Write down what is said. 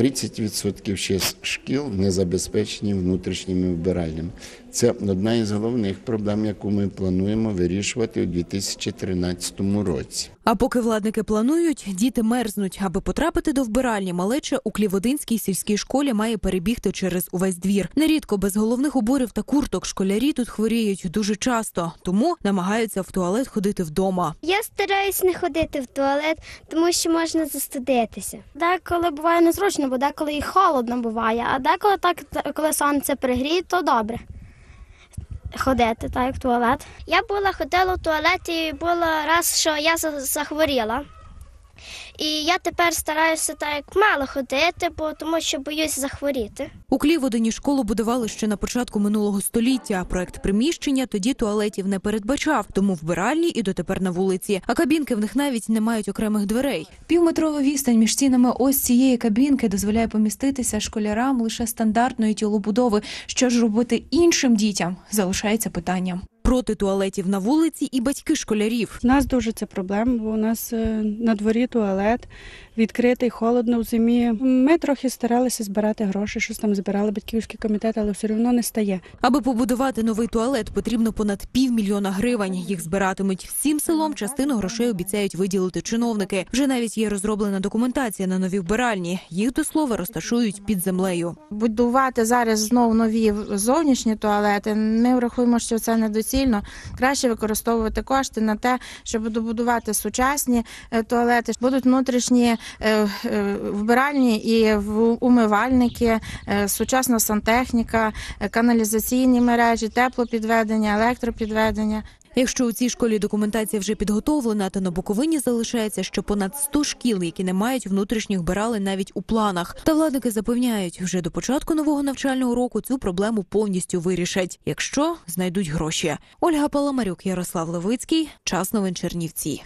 30% ще шкіл не забезпечені внутрішніми вбиральнями. Це одна із головних проблем, яку ми плануємо вирішувати у 2013 році. А поки владники планують, діти мерзнуть. Аби потрапити до вбиральні, малеча у Кліводинській сільській школі має перебігти через увесь двір. Нерідко без головних уборів та курток школярі тут хворіють дуже часто, тому намагаються в туалет ходити вдома. Я стараюсь не ходити в туалет, тому що можна застудитися. Деколи буває незручно, бо деколи і холодно буває, а деколи так, коли сонце пригріє, то добре. Ходити, так, як в туалет. Я була ходила в туалеті, і було раз, що я за- захворіла. І я тепер стараюся так як мало ходити, бо тому що боюсь захворіти. У Кліводині школу будували ще на початку минулого століття. Проект приміщення тоді туалетів не передбачав, тому вбиральні і дотепер на вулиці. А кабінки в них навіть не мають окремих дверей. Півметрова відстань між стінами ось цієї кабінки дозволяє поміститися школярам лише стандартної тілобудови. Що ж робити іншим дітям, залишається питанням. Проти туалетів на вулиці і батьки школярів. У нас дуже це проблема, бо у нас е, на дворі туалет відкритий, холодно в зимі. Ми трохи старалися збирати гроші, щось там збирали батьківський комітет, але все одно не стає. Аби побудувати новий туалет, потрібно понад півмільйона гривень. Їх збиратимуть всім селом. Частину грошей обіцяють виділити чиновники. Вже навіть є розроблена документація на нові вбиральні. Їх до слова розташують під землею. будувати зараз знову нові зовнішні туалети. Ми врахуємо, що це недоцільно. Краще використовувати кошти на те, щоб добудувати сучасні е, туалети. Будуть внутрішні е, е, вбиральні і умивальники, сучасна сантехніка, каналізаційні мережі, теплопідведення, електропідведення. Якщо у цій школі документація вже підготовлена, то на Буковині залишається ще понад 100 шкіл, які не мають внутрішніх бирали навіть у планах. Та владники запевняють, вже до початку нового навчального року цю проблему повністю вирішать, якщо знайдуть гроші. Ольга Паламарюк, Ярослав Левицький, час новин Чернівці.